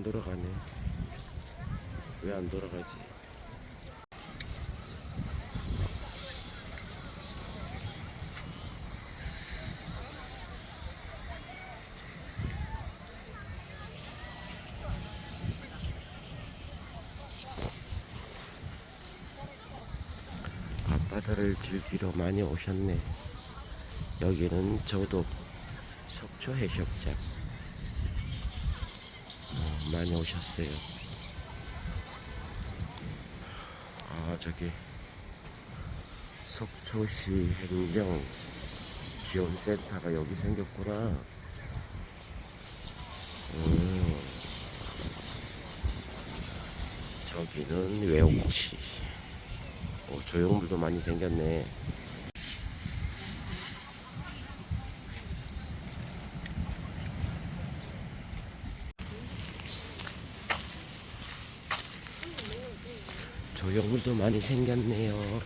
안 돌아가네. 왜 안 돌아가지? 앞바다를 즐기러 많이 오셨네. 여기는 저도 어, 많이 오셨어요. 아 저기 속초시 행정 지원센터가 여기 생겼구나. 음, 저기는 외옥시. 어, 조형물도 많이 생겼네. 조형물도 많이 생겼네요.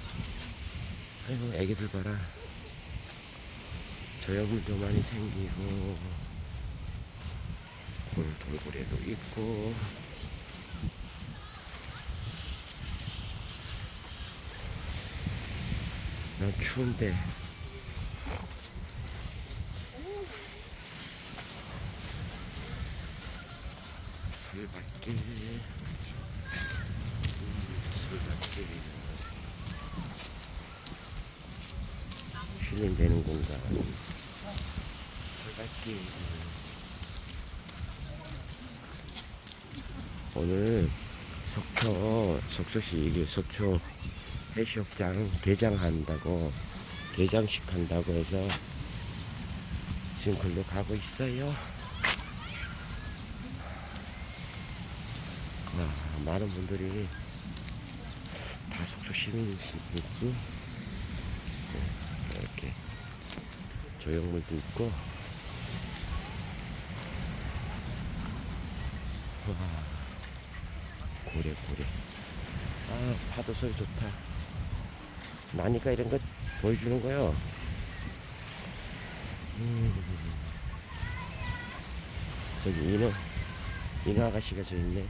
아이고, 애기들 봐라. 조형물도 많이 생기고, 골, 돌고래도 있고, 난 추운데. 설밭길. 설밭길. 힐링되는 공간. 설밭길. 오늘 속초, 속초시 이게 속초 해수욕장 개장한다고 개장식 한다고 해서 지금 글로 가고 있어요. 아, 많은 분들이 다 속초 시민이시겠지. 네, 이렇게 조형물도 있고. 와, 고래 고래. 아 파도 소리 좋다. 나니까 이런 거 보여주는 거요. 음. 저기 인어, 인어 아가씨가 저 있네.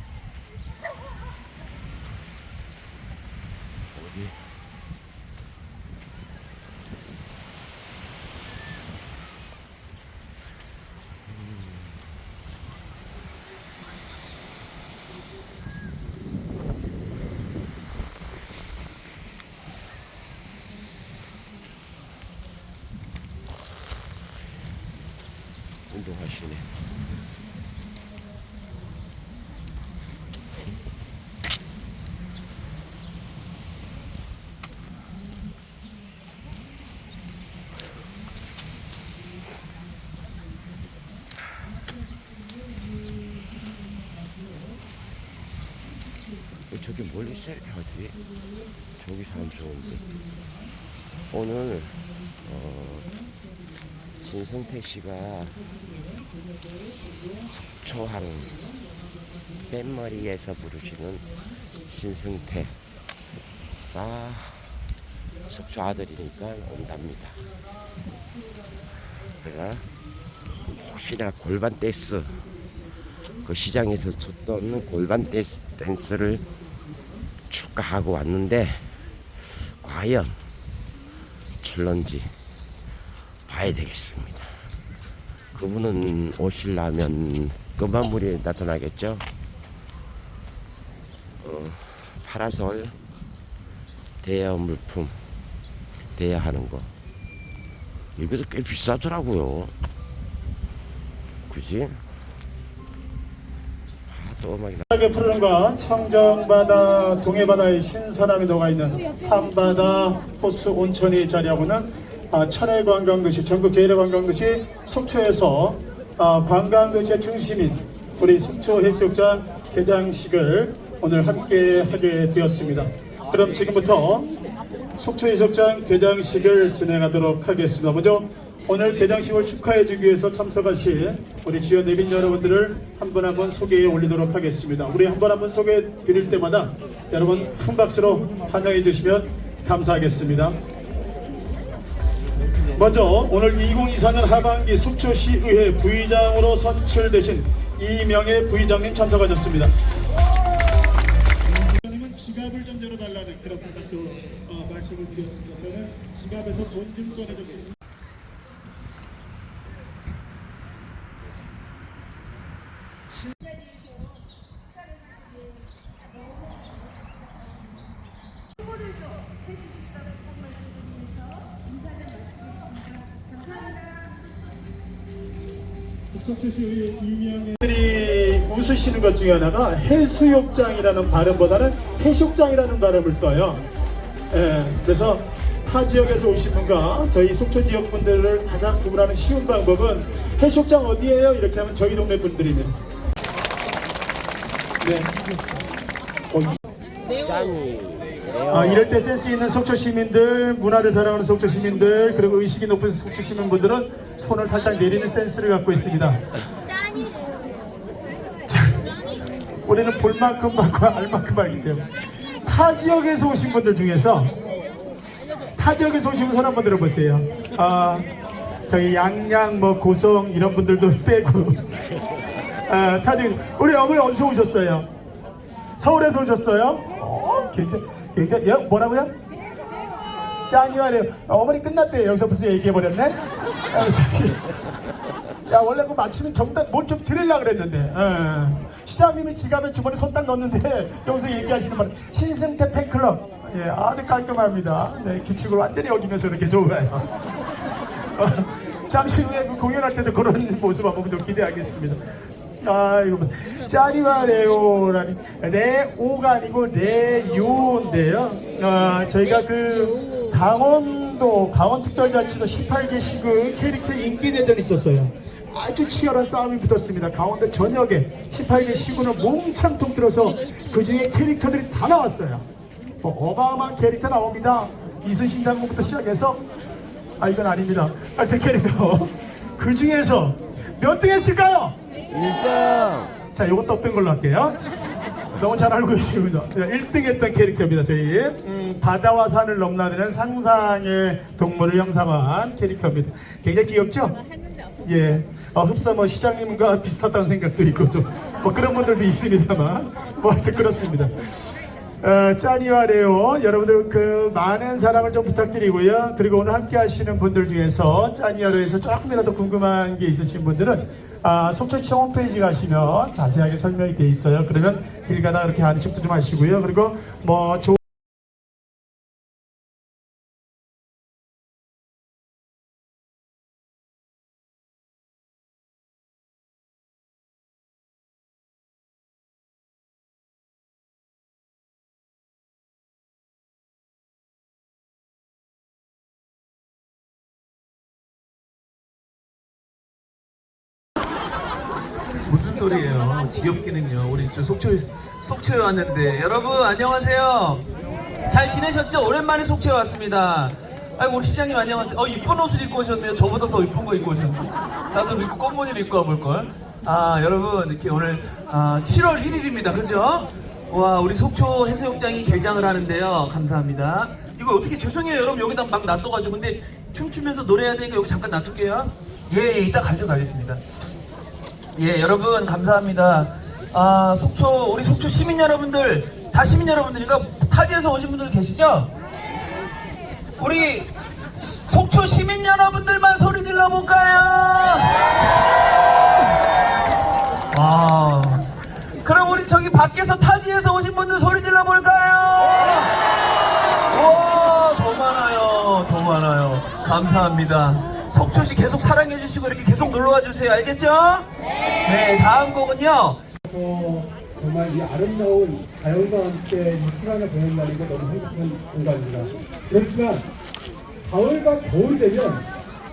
어디? 운동하시네. 어, 저기 멀리 있어 이렇게 하지? 저기 사람 좋은데. 오늘 어, 신성태 씨가 속초항 뺀머리에서 부르시는 신승태 아 속초 아들이니까 온답니다 그러나 혹시나 골반 댄스 그 시장에서 췄던 골반 댄스, 댄스를 축하하고 왔는데 과연 출런지 봐야 되겠습니다. 그분은 오시려면 금방물이 나타나겠죠. 어, 파라솔 대여 물품 대여 하는 거 이것도 꽤 비싸더라고요. 그지? 하도 음악이 나. 하게 푸르는과 청정바다, 동해바다의 신선함이 녹아있는 삼바다 호수 온천이 자리하고는 아, 천혜 관광도시, 전국 제1의 관광도시 속초에서 아, 관광도시의 중심인 우리 속초 해수욕장 개장식을 오늘 함께 하게 되었습니다. 그럼 지금부터 속초 해수욕장 개장식을 진행하도록 하겠습니다. 먼저 오늘 개장식을 축하해주기 위해서 참석하신 우리 주요 내빈 여러분들을 한 분 한 분 소개해 올리도록 하겠습니다. 우리 한 분 한 분 소개해 드릴 때마다 여러분 큰 박수로 환영해 주시면 감사하겠습니다. 먼저 오늘 2024년 하반기 속초시의회 부의장으로 선출되신 이명애 부의장님 참석하셨습니다. 지갑을 좀 열어달라는 그런 부탁도 어, 말씀을 드렸습니다. 저는 지갑에서 돈 좀 꺼내줬습니다. 이명애들이 웃으시는 것 중에 하나가 해수욕장이라는 발음보다는 해수욕장이라는 발음을 써요. 예, 그래서 타 지역에서 오신 분과 저희 속초 지역 분들을 가장 구분하는 쉬운 방법은 해수욕장 어디예요? 이렇게 하면 저희 동네 분들입니다. 네. 어, 짠이. 아, 이럴 때 센스 있는 속초 시민들, 문화를 사랑하는 속초 시민들, 그리고 의식이 높은 속초 시민분들은 손을 살짝 내리는 센스를 갖고 있습니다. 자, 우리는 볼 만큼 받고 알 만큼 알기 때문에 타 지역에서 오신 분들 중에서 타 지역에서 오신 분 손 한번 들어보세요. 아, 저희 양양, 뭐 고성 이런 분들도 빼고 아, 타 지역 우리 어머니 어디서 오셨어요? 서울에서 오셨어요? 어, 굉장히, 예, 뭐라고요? 짱이와래요. 어머니 끝났대요. 여기서 벌써 얘기해버렸네? 아, 야, 원래 그 맞히면 정답 뭘좀 드리려고 그랬는데. 예. 시장님이 지갑에 주머니 손딱 넣는데 여기서 얘기하시는 말 신승태 팬클럽. 예, 아주 깔끔합니다. 네, 규칙을 완전히 어기면서 이렇게 좋아요. 어, 잠시 후에 그 공연할 때도 그런 모습 한번 좀 기대하겠습니다. 아이고 짜리와 레오라니 레오가 아니고 레요인데요. 아, 저희가 그 강원도 강원특별자치도 18개 시군 캐릭터 인기 대전이 있었어요. 아주 치열한 싸움이 붙었습니다. 강원도 전역에 18개 시군을 몽창 통틀어서 그 중에 캐릭터들이 다 나왔어요. 뭐 어마어마한 캐릭터 나옵니다. 이순신 장군부터 시작해서 아 이건 아닙니다. 하여튼 캐릭터 그 중에서 몇 등 했을까요? 1등. 자, 이것도 없던 걸로 할게요. 너무 잘 알고 계시군요. 1등 했던 캐릭터입니다, 저희. 음, 바다와 산을 넘나드는 상상의 동물을 형상화한 캐릭터입니다. 굉장히 귀엽죠? 예. 어, 흡사 뭐 시장님과 비슷하다는 생각도 있고 좀 뭐 그런 분들도 있습니다만 뭐 하여튼 그렇습니다. 어, 짜니와 레오 여러분들 그 많은 사랑을 좀 부탁드리고요. 그리고 오늘 함께 하시는 분들 중에서 짜니와 레오에서 조금이라도 궁금한 게 있으신 분들은 아, 속초시청 홈페이지 가시면 자세하게 설명이 돼 있어요. 그러면 길 가다 이렇게 아는 척도 좀 하시고요. 그리고 뭐 좋은 무슨 소리예요? 지겹기는요. 우리 진짜 속초 속초에 왔는데 여러분 안녕하세요. 잘 지내셨죠? 오랜만에 속초에 왔습니다. 아이고 우리 시장님 안녕하세요. 어 이쁜 옷을 입고 오셨네요. 저보다 더 이쁜 거 입고 오셨네. 나도 입고 꽃무늬를 입고 와볼 걸. 아 여러분 이렇게 오늘 아, 7월 1일입니다. 그죠? 와 우리 속초 해수욕장이 개장을 하는데요. 감사합니다. 이거 어떻게 죄송해요 여러분 여기다 막 놔둬가지고 근데 춤추면서 노래해야 되니까 여기 잠깐 놔둘게요. 예, 예 이따 가져가겠습니다. 예, 여러분 감사합니다. 아, 속초 우리 속초 시민 여러분들, 다 시민 여러분들이니까 타지에서 오신 분들 계시죠? 우리 속초 시민 여러분들만 소리 질러 볼까요? 와. 그럼 우리 저기 밖에서 타지에서 오신 분들 소리 질러 볼까요? 와, 더 많아요. 더 많아요. 감사합니다. 속초시 계속 사랑해 주시고 이렇게 계속 놀러 와 주세요. 알겠죠? 네, 다음 곡은요. 어, 정말 이 아름다운 자연과 함께 이 시간을 보낸다는 게 너무 행복한 공간입니다. 그렇지만 가을과 겨울 되면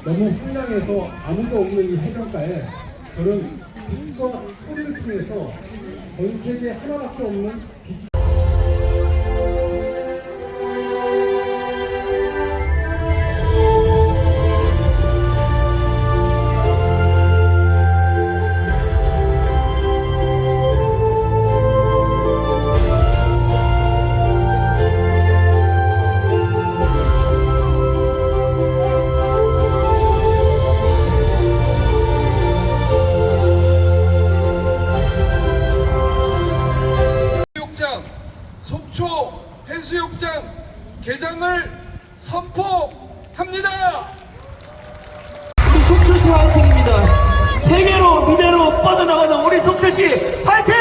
너무 황량해서 아무도 없는 이 해변가에 저는 빛과 소리를 통해서 전 세계 하나밖에 없는 속초 해수욕장 개장을 선포합니다. 우리 속초시 화이팅입니다. 세계로 미래로 뻗어나가는 우리 속초시 화이팅!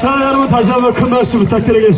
자 여러분 다시 한번 큰 박수 부탁드리겠습니다.